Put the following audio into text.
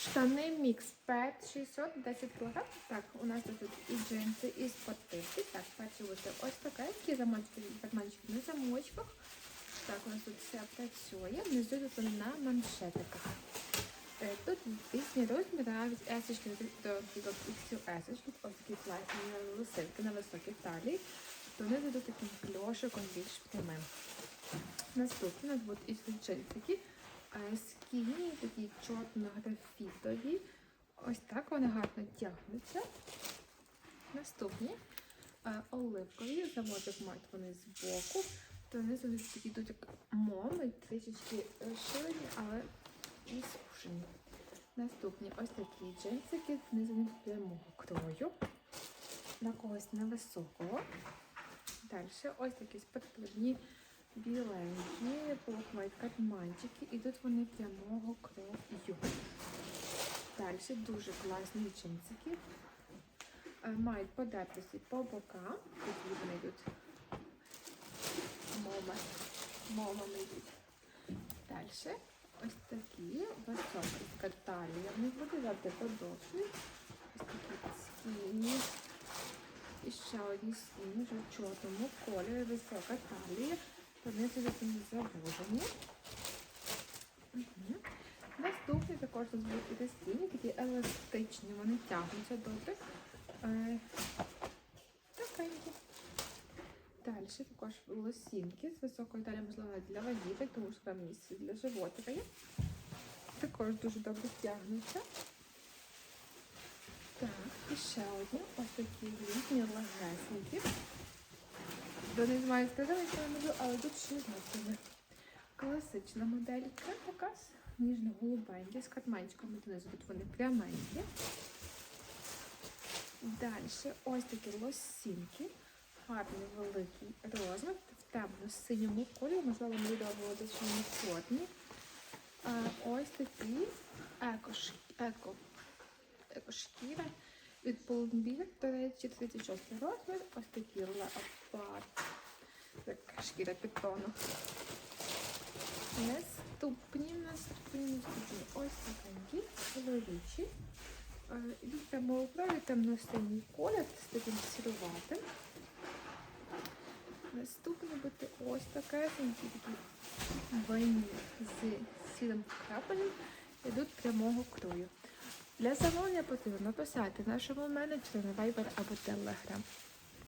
Штани мікс пет 600, 10 кг. Так, у нас тут і джинси, і спортивки. Так, перші ось така, які карманчики на замочках. Так, у нас тут все працює. Внизу тут на маншетиках. Е, Тут різні розміри, від есочки до есочки. Ось такі класні лосинки на високій талії. Вони йдуть таким кльошиком більш прямим. Наступне у нас будуть і джинсики. Е, Скіні, такі чорно-графітові. Ось так вони гарно тягнуться. Наступні е, оливкові, заводик мають вони з боку. То вони завжди такі йдуть як моми, трішечки розширені, але і сушені. Наступні ось такі джинсики, знизу прямого крою. На когось невисокого. Далі ось такі спортивні біленькі, мають карманчики, і тут вони прямого крою. Далі дуже класні джинсики. Е, Мають подертості по бокам, такі вони йдуть моми, момами йдуть. Далі ось такі високі талія. В них буде завжди подовжені. Ось такі скіні. І ще одні скіні вже в чорному кольорі, висока талія. Вони сюди не. Угу. Наступні також нас будуть іти скіні, такі еластичні, вони тягнуться добре. Е, Такенькі. Далі також лосінки з високою талією, можливо, для вагіток, тому що там місце для животика є. Також дуже добре стягнуться. Так, і ще одні ось такі літні легесенькі. Вони мають сказати, що я можу, але тут ще зносини. Класична моделька така ніжно-голубенькі, з катманчиками донизу. Тут вони пряменькі. Далі ось такі лосінки. Гарний великий розмір в темно-синьому кольорі, можливо, не відомо десь вони чорні. Ось такі еко, еко, екошкіра від Pull&Bear, до речі, 36 розмір. Ось такі леопард. Як шкіра питону. Наступні, наступні, наступні. Ось такенькі, чоловічі. Е, Ідуть прямо у праві темно-синій колір з таким сіруватим. Наступне буде ось таке, такі винні з сірим крапелем йдуть прямого крою. Для замовлення потрібно написати нашому менеджеру на Viber або Telegram.